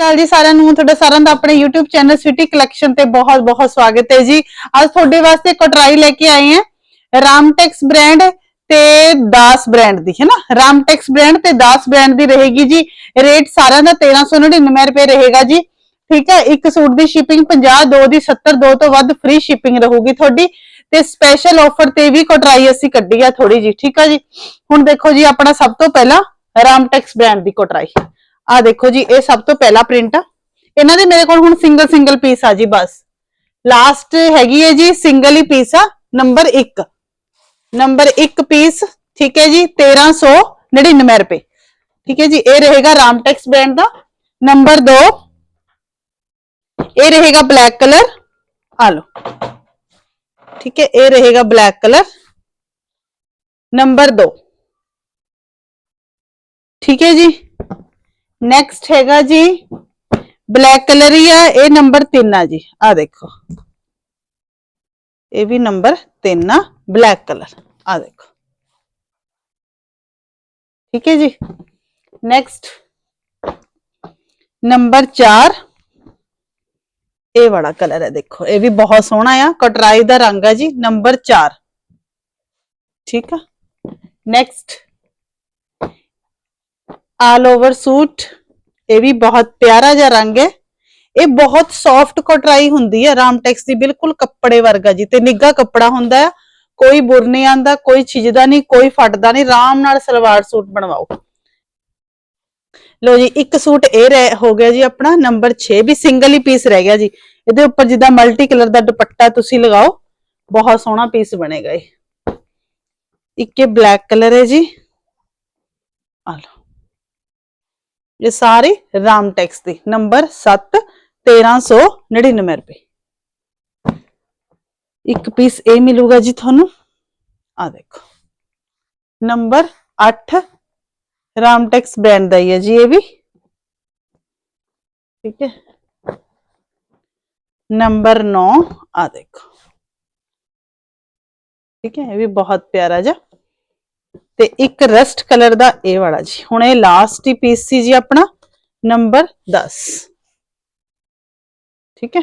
ਅਕਾਲ ਜੀ ਸਾਰਿਆਂ ਨੂੰ, ਤੁਹਾਡਾ ਸਾਰਿਆਂ ਦਾ ਆਪਣੇ YouTube ਚੈਨਲ ਸਿਟੀ ਕਲੈਕਸ਼ਨ ਤੇ ਬਹੁਤ ਬਹੁਤ ਸਵਾਗਤ ਹੈ ਜੀ। ਅੱਜ ਤੁਹਾਡੇ ਵਾਸਤੇ ਕਟਰਾਈ ਲੈ ਕੇ ਆਏ ਹਾਂ। ਰਾਮਟੈਕਸ ਬ੍ਰਾਂਡ ਤੇ ਦਾਸ ਬ੍ਰਾਂਡ ਦੀ, ਹੈ ਨਾ? ਰਾਮਟੈਕਸ ਬ੍ਰਾਂਡ ਤੇ ਦਾਸ ਬ੍ਰਾਂਡ ਦੀ ਰਹੇਗੀ ਜੀ। ਰੇਟ ਸਾਰਿਆਂ ਦਾ 1399 ਰੁਪਏ ਰਹੇਗਾ ਜੀ। ਠੀਕ ਹੈ, ਇੱਕ ਸੂਟ ਦੀ ਸ਼ਿਪਿੰਗ 50 ਦੋ ਦੀ 70 ਦੋ ਤੋਂ ਵੱਧ ਫ੍ਰੀ ਸ਼ਿਪਿੰਗ ਰਹੂਗੀ ਤੁਹਾਡੀ। ਤੇ ਸਪੈਸ਼ਲ ਆਫਰ ਤੇ ਵੀ ਕਟਰਾਈ ਅਸੀਂ ਕੱਢੀ ਆ ਥੋੜੀ ਜੀ ਠੀਕ ਆ ਜੀ? ਹੁਣ ਦੇਖੋ ਜੀ, ਆਪਣਾ ਸਭ ਤੋਂ ਪਹਿਲਾਂ ਰਾਮਟੈਕਸ ਬ੍ਰਾਂਡ ਦੀ ਕਟਰਾਈ। ਆ ਦੇਖੋ ਜੀ, ਇਹ ਸਭ ਤੋਂ ਪਹਿਲਾ ਪ੍ਰਿੰਟ ਆ। ਇਹਨਾਂ ਦੇ ਮੇਰੇ ਕੋਲ ਹੁਣ ਸਿੰਗਲ ਸਿੰਗਲ ਪੀਸ ਆ ਜੀ, ਬਸ। ਲਾਸਟ ਹੈਗੀ ਹੈ ਜੀ ਸਿੰਗਲ ਹੀ ਪੀਸ ਆ ਨੰਬਰ 1 ਨੰਬਰ 1 ਪੀਸ ਠੀਕ ਹੈ ਜੀ 1399 ਰੁਪਏ। ਠੀਕ ਹੈ ਜੀ, ਇਹ ਰਹੇਗਾ ਰਾਮਟੈਕਸ ਬ੍ਰਾਂਡ ਦਾ। ਨੰਬਰ 2 ਇਹ ਰਹੇਗਾ ਬਲੈਕ ਕਲਰ ਆ ਲਓ। ਠੀਕ ਹੈ, ਇਹ ਰਹੇਗਾ ਬਲੈਕ ਕਲਰ ਨੰਬਰ 2 ਠੀਕ ਹੈ ਜੀ ਨੈਕਸਟ ਹੈਗਾ ਜੀ। ਬਲੈਕ ਕਲਰ ਹੀ ਆ, ਇਹ ਨੰਬਰ 3 ਆ ਜੀ। ਆ ਦੇਖੋ। ਇਹ ਵੀ ਨੰਬਰ 3 ਆ ਬਲੈਕ ਕਲਰ ਆ ਦੇਖੋ। ਠੀਕ ਹੈ ਜੀ। ਨੈਕਸਟ ਨੰਬਰ 4 ਇਹ ਵਾਲਾ ਕਲਰ ਹੈ, ਦੇਖੋ। ਇਹ ਵੀ ਬਹੁਤ ਸੋਹਣਾ ਆ, ਕਟਰਾਈ ਦਾ ਰੰਗ ਹੈ ਜੀ ਨੰਬਰ 4 ਠੀਕ ਆ। ਨੈਕਸਟ ਆਲ ਓਵਰ ਸੂਟ ਇਹ ਵੀ ਬਹੁਤ ਪਿਆਰਾ ਜਿਹਾ ਰੰਗ ਹੈ। ਇਹ ਬਹੁਤ ਸੌਫਟ ਕਟਰਾਈ ਹੁੰਦੀ ਹੈ, ਰਾਮਟੈਕਸ ਦੀ ਬਿਲਕੁਲ ਕੱਪੜੇ ਵਰਗਾ ਜੀ, ਤੇ ਨਿੱਘਾ ਕੱਪੜਾ ਹੁੰਦਾ ਹੈ। ਕੋਈ ਬੁਰ ਨਹੀਂ ਆਂਦਾ, ਕੋਈ ਛਿਜਦਾ ਨਹੀਂ, ਕੋਈ ਫਟਦਾ ਨਹੀਂ, ਆਰਾਮ ਨਾਲ ਸਲਵਾਰ ਸੂਟ ਬਣਵਾਓ। ਲੋ ਜੀ, ਇੱਕ ਸੂਟ ਇਹ ਰਹਿ, ਹੋ ਗਿਆ ਜੀ ਆਪਣਾ ਨੰਬਰ 6 ਵੀ ਸਿੰਗਲ ਹੀ ਪੀਸ ਰਹਿ ਗਿਆ ਜੀ। ਇਹਦੇ ਉੱਪਰ ਜਿੱਦਾਂ ਮਲਟੀ ਕਲਰ ਦਾ ਦੁਪੱਟਾ ਤੁਸੀਂ ਲਗਾਓ, ਬਹੁਤ ਸੋਹਣਾ ਪੀਸ ਬਣੇਗਾ ਇਹ। ਇੱਕ ਇਹ ਬਲੈਕ ਕਲਰ ਹੈ ਜੀ। ਆ ਲਓ। ਇਹ ਸਾਰੇ ਰਾਮਟੈਕਸ ਦੀ। ਨੰਬਰ 7 1399 ਰੁਪਏ। ਇੱਕ ਪੀਸ ਇਹ ਮਿਲੂਗਾ ਜੀ ਤੁਹਾਨੂੰ। ਆ ਦੇਖੋ। ਨੰਬਰ 8 ਰਾਮਟੈਕਸ ਬ੍ਰਾਂਡ ਦਾ ਹੀ ਹੈ ਜੀ ਇਹ ਵੀ। ਠੀਕ ਹੈ। ਨੰਬਰ 9 ਆ ਦੇਖੋ। ਠੀਕ ਹੈ, ਇਹ ਵੀ ਬਹੁਤ ਪਿਆਰਾ ਜਿਹਾ। ਤੇ ਇੱਕ ਰਸਟ ਕਲਰ ਦਾ ਇਹ ਵਾਲਾ ਜੀ। ਹੁਣ ਇਹ ਲਾਸਟ ਹੀ ਪੀਸ ਸੀ ਜੀ ਆਪਣਾ ਨੰਬਰ 10 ਠੀਕ ਹੈ?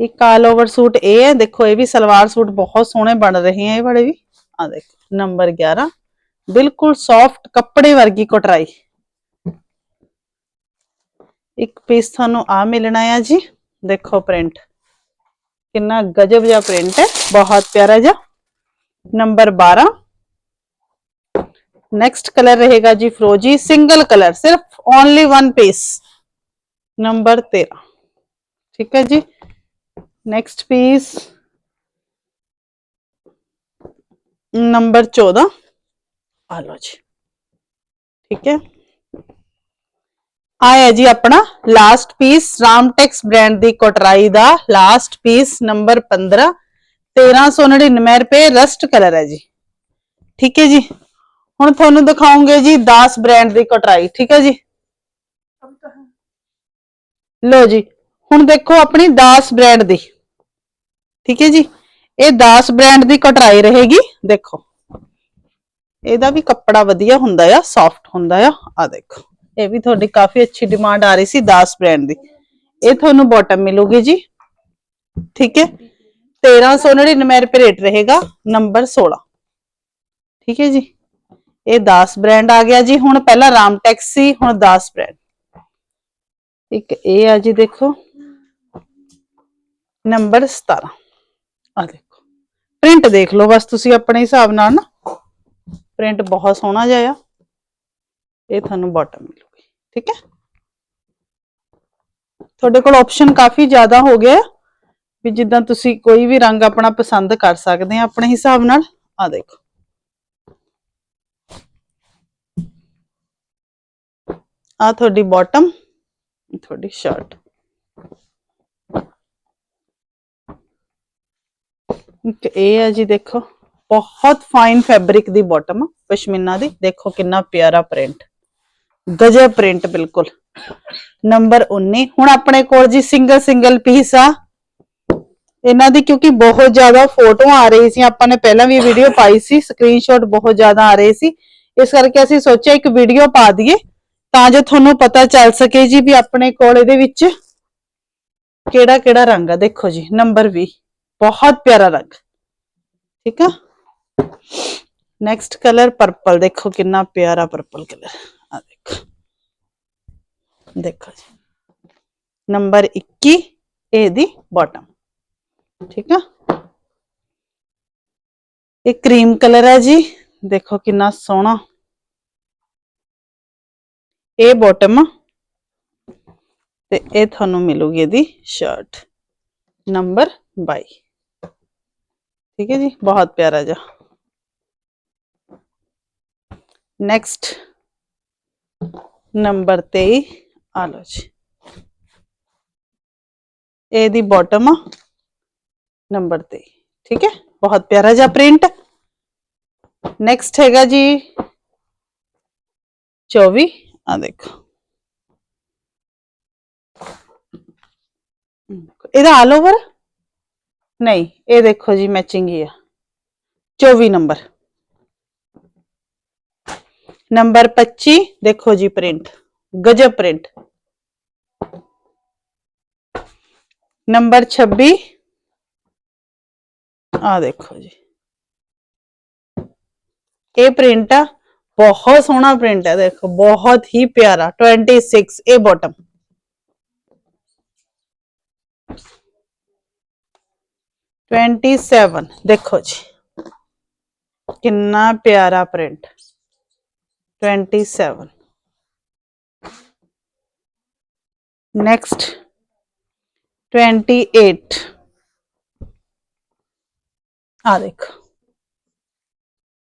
ਇੱਕ ਆਲ ਓਵਰ ਸੂਟ ਇਹ ਹੈ, ਦੇਖੋ ਇਹ ਵੀ ਸਲਵਾਰ ਸੂਟ ਬਹੁਤ ਸੋਹਣੇ ਬਣ ਰਹੇ ਆ ਇਹ ਵਾਲੇ ਵੀ। ਆ ਦੇਖੋ ਨੰਬਰ 11 ਬਿਲਕੁਲ ਸੌਫਟ ਕੱਪੜੇ ਵਰਗੀ ਕਟਰਾਈ। ਇੱਕ ਪੀਸ ਤੁਹਾਨੂੰ ਆ ਮਿਲਣਾ ਆ ਜੀ। ਦੇਖੋ ਪ੍ਰਿੰਟ ਕਿੰਨਾ ਗਜਬ ਜਿਹਾ ਪ੍ਰਿੰਟ ਹੈ, ਬਹੁਤ ਪਿਆਰਾ ਜਿਹਾ। ਨੰਬਰ 12 नेक्स्ट कलर रहेगा जी फ्रोजी सिंगल कलर सिर्फ ओनली वन पीस नंबर तेरह ठीक है जी नेक्स्ट पीस नंबर चौदह आ लो जी ठीक है ਆਇਆ ਜੀ ਆਪਣਾ ਲਾਸਟ ਪੀਸ ਰਾਮਟੈਕਸ ਬ੍ਰਾਂਡ ਦੀ ਕੋਟਰਾਈ ਦਾ ਲਾਸਟ ਪੀਸ ਨੰਬਰ 15 1399 ਰੁਪਏ ਰਸਟ ਕਲਰ ਹੈ ਜੀ। ਠੀਕ ਹੈ ਜੀ। ਹੁਣ ਤੁਹਾਨੂੰ ਦਿਖਾਉਂਗੇ ਜੀ 10 ਬ੍ਰਾਂਡ ਦੀ ਕਟਰਾਈ ਠੀਕ ਹੈ ਜੀ। ਲੋ ਜੀ, ਹੁਣ ਦੇਖੋ ਆਪਣੀ 10 ਬ੍ਰਾਂਡ ਦੀ। ਠੀਕ ਹੈ ਜੀ। ਇਹ 10 ਬ੍ਰਾਂਡ ਦੀ ਕਟਰਾਈ ਰਹੇਗੀ, ਦੇਖੋ। ਇਹਦਾ ਵੀ ਕੱਪੜਾ ਵਧੀਆ ਹੁੰਦਾ ਆ ਸੌਫਟ ਹੁੰਦਾ ਆ। ਆ ਦੇਖੋ, ਇਹ ਵੀ ਤੁਹਾਡੀ ਕਾਫੀ ਅੱਛੀ ਡਿਮਾਂਡ ਆ ਰਹੀ ਸੀ 10 ਬ੍ਰਾਂਡ ਦੀ। ਇਹ ਤੁਹਾਨੂੰ ਬਾਟਮ ਮਿਲੂਗੀ ਜੀ। ਠੀਕ ਹੈ। 1399 ਰੁਪਏ ਰੇਟ ਰਹੇਗਾ ਨੰਬਰ 16 ਠੀਕ ਹੈ ਜੀ? ਇਹ 10 ਬ੍ਰਾਂਡ ਆ ਗਿਆ ਜੀ। ਹੁਣ ਪਹਿਲਾਂ ਰਾਮਟੈਕਸ ਸੀ, ਹੁਣ 10 ਬ੍ਰਾਂਡ ਇੱਕ ਇਹ ਆ ਜੀ ਦੇਖੋ। ਨੰਬਰ 17 ਆ ਦੇਖੋ। ਪ੍ਰਿੰਟ ਦੇਖ ਲਓ ਬਸ ਤੁਸੀਂ ਆਪਣੇ ਹਿਸਾਬ ਨਾਲ ਨਾ। ਪ੍ਰਿੰਟ ਬਹੁਤ ਸੋਹਣਾ ਜਿਹਾ ਆ। ਇਹ ਤੁਹਾਨੂੰ ਬਾਟਮ ਮਿਲੂਗੀ। ਠੀਕ ਹੈ? ਤੁਹਾਡੇ ਕੋਲ ਆਪਸ਼ਨ ਕਾਫੀ ਜ਼ਿਆਦਾ ਹੋ ਗਿਆ। ਵੀ ਜਿੱਦਾਂ ਤੁਸੀਂ ਕੋਈ ਵੀ ਰੰਗ ਆਪਣਾ ਪਸੰਦ ਕਰ ਸਕਦੇ ਆ, ਆਪਣੇ ਹਿਸਾਬ ਨਾਲ ਆ ਦੇਖੋ। ਆ ਤੁਹਾਡੀ ਬਾਟਮ ਤੁਹਾਡੀ ਸ਼ਰਟ ਇੱਕ ਇਹ ਹੈ ਜੀ ਦੇਖੋ, ਬਹੁਤ ਫਾਈਨ ਫੈਬਰਿਕ ਦੀ ਬਾਟਮ ਪਸ਼ਮੀਨਾ ਦੀ। ਦੇਖੋ ਕਿੰਨਾ ਪਿਆਰਾ ਪ੍ਰਿੰਟ ਗਜਬ ਪ੍ਰਿੰਟ ਬਿਲਕੁਲ। ਨੰਬਰ 19 ਹੁਣ ਆਪਣੇ ਕੋਲ ਜੀ ਸਿੰਗਲ ਸਿੰਗਲ ਪੀਸ ਆ। ਇਹਨਾਂ ਦੀ ਕਿਉਂਕਿ ਬਹੁਤ ਜ਼ਿਆਦਾ ਫੋਟੋ ਆ ਰਹੀ ਸੀ, ਆਪਾਂ ਨੇ ਪਹਿਲਾਂ ਵੀ ਵੀਡੀਓ ਪਾਈ ਸੀ ਸਕਰੀਨਸ਼ਾਟ ਬਹੁਤ ਜ਼ਿਆਦਾ ਆ ਰਹੇ ਸੀ। ਇਸ ਕਰਕੇ ਅਸੀਂ ਸੋਚਿਆ ਇੱਕ ਵੀਡੀਓ ਪਾ ਦਈਏ, ਤਾਂ ਜੋ ਤੁਹਾਨੂੰ ਪਤਾ ਚੱਲ ਸਕੇ ਜੀ ਵੀ ਆਪਣੇ ਕੋਲ ਇਹਦੇ ਵਿੱਚ ਕਿਹੜਾ ਕਿਹੜਾ ਰੰਗ ਆ। ਦੇਖੋ ਜੀ ਨੰਬਰ 20 ਬਹੁਤ ਪਿਆਰਾ ਰੰਗ। ਠੀਕ ਆ? ਨੈਕਸਟ ਕਲਰ ਪਰਪਲ ਦੇਖੋ ਕਿੰਨਾ ਪਿਆਰਾ ਪਰਪਲ ਕਲਰ ਆ ਦੇਖੋ। ਦੇਖੋ ਜੀ। ਨੰਬਰ 21 ਇਹਦੀ ਬਾਟਮ ਠੀਕ ਆ? ਇਹ ਕਰੀਮ ਕਲਰ ਹੈ ਜੀ। ਦੇਖੋ ਕਿੰਨਾ ਸੋਹਣਾ। ਇਹ ਬਾਟਮ ਤੇ ਇਹ ਤੁਹਾਨੂੰ ਮਿਲੂਗੀ ਇਹਦੀ ਸ਼ਰਟ ਨੰਬਰ 22 ਠੀਕ ਹੈ ਜੀ, ਬਹੁਤ ਪਿਆਰਾ ਜਿਹਾ। ਨੈਕਸਟ ਨੰਬਰ 23 ਆ ਲਓ ਜੀ। ਇਹਦੀ ਬਾਟਮ ਨੰਬਰ 23 ਠੀਕ ਹੈ ਬਹੁਤ ਪਿਆਰਾ ਜਿਹਾ ਪ੍ਰਿੰਟ ਨੈਕਸਟ ਹੈਗਾ ਜੀ 24 ਆ ਦੇਖੋ ਇਹਦਾ ਆਲ ਓਵਰ ਨਹੀਂ ਇਹ ਦੇਖੋ ਜੀ ਮੈਚਿੰਗ ਹੀ ਆ 24 ਨੰਬਰ ਨੰਬਰ 25 ਦੇਖੋ ਜੀ ਪ੍ਰਿੰਟ ਗਜਬ ਪ੍ਰਿੰਟ ਨੰਬਰ 26 ਆ ਦੇਖੋ ਜੀ ਇਹ ਪ੍ਰਿੰਟ ਆ ਬਹੁਤ ਸੋਹਣਾ ਪ੍ਰਿੰਟ ਹੈ ਦੇਖੋ ਬਹੁਤ ਹੀ ਪਿਆਰਾ 26 ਇਹ ਬਾਟਮ ट्वेंटी सेवन देखो जी कितना प्यारा print twenty seven next twenty eight आ देखो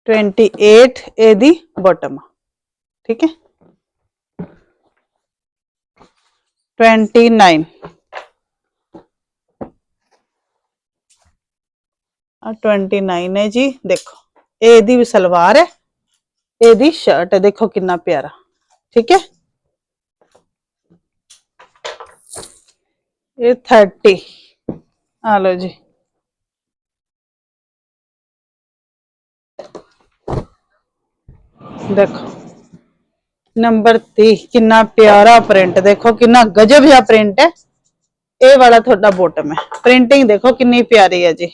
ट्वेंटी एट एदी बॉटम ठीक है ट्वेंटी नाइन ਆ 29 ਹੈ ਜੀ ਦੇਖੋ ਇਹ ਇਹਦੀ ਵੀ ਸਲਵਾਰ ਹੈ ਇਹਦੀ ਸ਼ਰਟ ਹੈ ਦੇਖੋ ਕਿੰਨਾ ਪਿਆਰਾ ਠੀਕ ਹੈ ਇਹ 30 ਆ ਲਓ ਦੇਖੋ ਨੰਬਰ 30 ਕਿੰਨਾ ਪਿਆਰਾ ਪ੍ਰਿੰਟ ਦੇਖੋ ਕਿੰਨਾ ਗਜਬ ਜਿਹਾ ਪ੍ਰਿੰਟ ਹੈ ਇਹ ਵਾਲਾ ਤੁਹਾਡਾ ਬੋਟਮ ਹੈ ਪ੍ਰਿੰਟਿੰਗ ਦੇਖੋ ਕਿੰਨੀ ਪਿਆਰੀ ਹੈ ਜੀ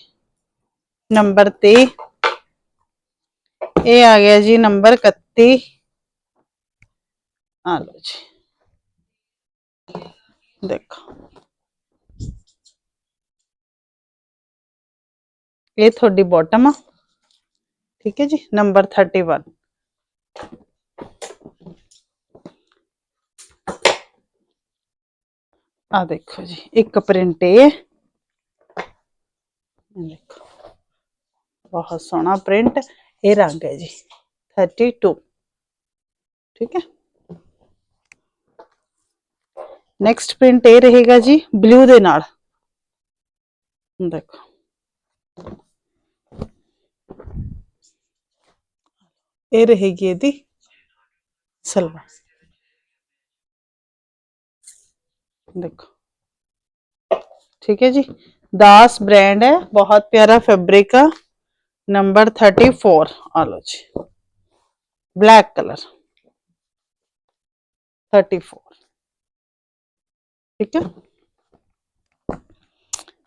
ਨੰਬਰ 30 ਇਹ ਆ ਗਿਆ ਜੀ ਨੰਬਰ 31 ਆ ਲਓ ਜੀ ਦੇਖੋ ਇਹ ਤੁਹਾਡੀ ਬਾਟਮ ਆ ਠੀਕ ਹੈ ਜੀ ਨੰਬਰ 31 ਆ ਦੇਖੋ ਜੀ ਇੱਕ ਪ੍ਰਿੰਟ ਇਹ ਇਹ ਦੇਖੋ ਬਹੁਤ ਸੋਹਣਾ ਪ੍ਰਿੰਟ ਇਹ ਰੰਗ ਹੈ ਜੀ 32 ਠੀਕ ਹੈ ਨੈਕਸਟ ਪ੍ਰਿੰਟ ਇਹ ਰਹੇਗਾ ਜੀ ਬਲੂ ਦੇ ਨਾਲ ਦੇਖੋ ਇਹ ਰਹੇਗੀ ਇਹਦੀ ਸਲਵਾਰ देखो ठीक है जी दास ब्रांड है बहुत प्यारा फैब्रिक है नंबर थर्टी फोर आ लो जी ब्लैक कलर थर्टी फोर ठीक है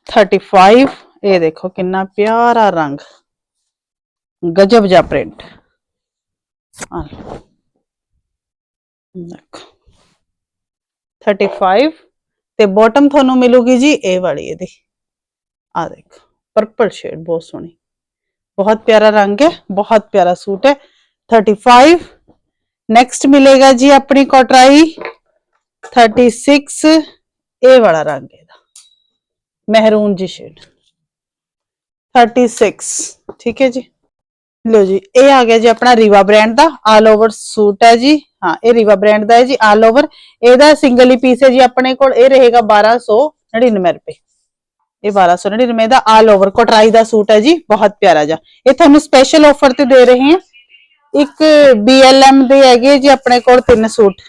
थर्टी फाइव ये देखो कितना प्यारा रंग गजब जा प्रिंट ਆ ਦੇਖੋ। 35 ਤੇ ਬਾਟਮ ਤੁਹਾਨੂੰ ਮਿਲੂਗੀ ਜੀ ਇਹ ਵਾਲੀ ਇਹਦੀ। ਆ ਦੇਖੋ ਪਰਪਲ ਸ਼ੇਡ ਬਹੁਤ ਸੋਹਣੀ। ਬਹੁਤ ਪਿਆਰਾ ਰੰਗ ਹੈ, ਬਹੁਤ ਪਿਆਰਾ ਸੂਟ ਹੈ। 35 ਨੈਕਸਟ ਮਿਲੇਗਾ ਜੀ ਆਪਣੀ ਕੋਟਰਾਈ। 36 ਇਹ ਵਾਲਾ ਰੰਗ ਇਹਦਾ। ਮਹਿਰੂਨ ਜੀ ਸ਼ੇਡ 36 ਠੀਕ ਹੈ ਜੀ? ਲੋ ਜੀ, ਇਹ ਆ ਗਿਆ ਜੀ ਆਪਣਾ ਰੀਵਾ ਬ੍ਰਾਂਡ ਦਾ ਆਲ ਓਵਰ ਸੂਟ ਹੈ ਜੀ। ਹਾਂ, ਇਹ ਰੀਵਾ ਬ੍ਰਾਂਡ ਦਾ ਹੈ ਜੀ ਆਲ ਓਵਰ ਇਹਦਾ ਸਿੰਗਲ ਹੀ ਪੀਸ ਹੈ ਜੀ ਆਪਣੇ ਕੋਲ, ਇਹ ਰਹੇਗਾ 1299 ਰੁਪਏ। ਇਹ 1299 ਦਾ ਆਲ ਓਵਰ ਕੋਟਰਾਈ ਦਾ ਸੂਟ ਹੈ ਜੀ, ਬਹੁਤ ਪਿਆਰਾ ਜਿਹਾ। ਇਹ ਤੁਹਾਨੂੰ ਸਪੈਸ਼ਲ ਆਫਰ ਤੇ ਦੇ ਰਹੇ ਹਾਂ। ਇੱਕ BLM ਦੇ ਹੈਗੇ ਜੀ ਆਪਣੇ ਕੋਲ ਤਿੰਨ ਸੂਟ।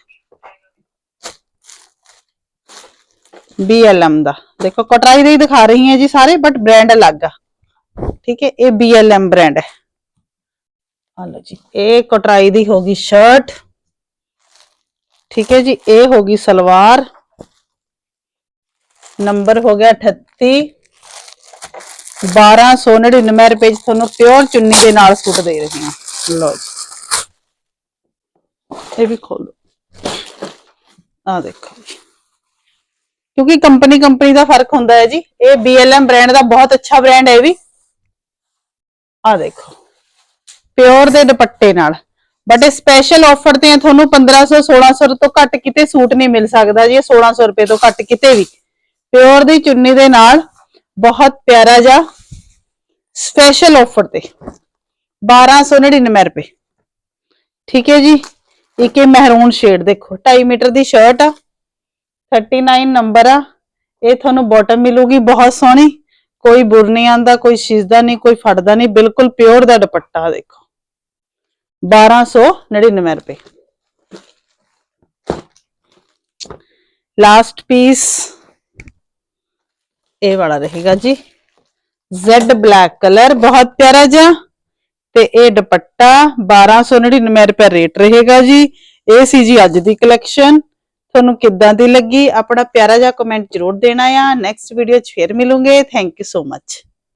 BLM ਦਾ। ਦੇਖੋ, ਕੋਟਰਾਈ ਦੇ ਹੀ ਦਿਖਾ ਰਹੀ ਹਾਂ ਜੀ ਸਾਰੇ ਬਟ ਬ੍ਰਾਂਡ ਅਲੱਗ ਆ। ਠੀਕ ਹੈ, ਇਹ BLM ਬ੍ਰਾਂਡ ਹੈ। ਆ ਲਓ ਜੀ, ਇਹ ਕਟਰਾਈ ਦੀ ਹੋ ਗਈ ਸ਼ਰਟ ਠੀਕ ਹੈ ਜੀ, ਇਹ ਹੋ ਗਈ ਸਲਵਾਰ, ਨੰਬਰ ਹੋ ਗਿਆ 38 1299 ਰੁਪਏ ਚ ਤੁਹਾਨੂੰ ਪਿਓਰ ਚੁੰਨੀ ਦੇ ਨਾਲ ਸੂਟ ਦੇ ਰਹੀ ਹਾਂ, ਲਓ ਜੀ। ਇਹ ਵੀ ਖੋਲ ਲਓ। ਆ ਦੇਖੋ ਜੀ। ਕਿਉਂਕਿ ਕੰਪਨੀ ਕੰਪਨੀ ਦਾ ਫ਼ਰਕ ਹੁੰਦਾ ਹੈ ਜੀ, ਇਹ BLM ਬ੍ਰਾਂਡ ਦਾ ਬਹੁਤ ਅੱਛਾ ਬ੍ਰਾਂਡ ਹੈ ਇਹ ਵੀ। ਆ ਦੇਖੋ। ਪਿਓਰ ਦੇ ਦੁਪੱਟੇ ਨਾਲ। ਬਟ ਇਹ ਸਪੈਸ਼ਲ ਆਫਰ ਤੇ ਹੈ ਤੁਹਾਨੂੰ 1500 1600 ਤੋਂ ਘੱਟ ਕਿਤੇ ਸੂਟ ਨਹੀਂ ਮਿਲ ਸਕਦਾ ਜੀ, ਇਹ 1600 ਰੁਪਏ ਤੋਂ ਘੱਟ ਕਿਤੇ ਵੀ। ਪਿਓਰ ਦੀ ਚੁੰਨੀ ਦੇ ਨਾਲ ਬਹੁਤ ਪਿਆਰਾ ਜਿਹਾ ਸਪੈਸ਼ਲ ਆਫਰ ਤੇ 1299 ਰੁਪਏ। ਠੀਕ ਹੈ ਜੀ? ਇੱਕ ਇਹ ਮਹਿਰੂਨ ਸ਼ੇਡ ਦੇਖੋ 2.5 ਮੀਟਰ ਦੀ ਸ਼ਰਟ ਆ 39 ਨੰਬਰ ਆ। ਇਹ ਤੁਹਾਨੂੰ ਬਾਟਮ ਮਿਲੂਗੀ, ਬਹੁਤ ਸੋਹਣੀ। ਕੋਈ ਬੁਰ ਨਹੀਂ ਆਂਦਾ ਕੋਈ ਸ਼ੀਜਦਾ ਨਹੀਂ, ਕੋਈ ਫੜਦਾ ਨਹੀਂ, ਬਿਲਕੁਲ ਪਿਓਰ ਦਾ ਦੁਪੱਟਾ ਦੇਖੋ। 1299 ਰੁਪਏ ਲਾਸਟ ਪੀਸ ਇਹ ਵਾਲਾ ਰਹੇਗਾ ਜੀ Z ਬਲੈਕ ਕਲਰ ਬਹੁਤ ਪਿਆਰਾ ਜਿਹਾ ਤੇ ਇਹ ਦੁਪੱਟਾ 1299 ਰੁਪਏ ਰੇਟ ਰਹੇਗਾ ਜੀ ਇਹ ਸੀ ਜੀ ਅੱਜ ਦੀ ਕਲੈਕਸ਼ਨ ਤੁਹਾਨੂੰ ਕਿੱਦਾਂ ਦੀ ਲੱਗੀ ਆਪਣਾ ਪਿਆਰਾ ਜਿਹਾ ਕਮੈਂਟ ਜ਼ਰੂਰ ਦੇਣਾ ਆ ਨੈਕਸਟ ਵੀਡੀਓ 'ਚ ਫੇਰ ਮਿਲੂਗੇ ਥੈਂਕ ਯੂ ਸੋ ਮਚ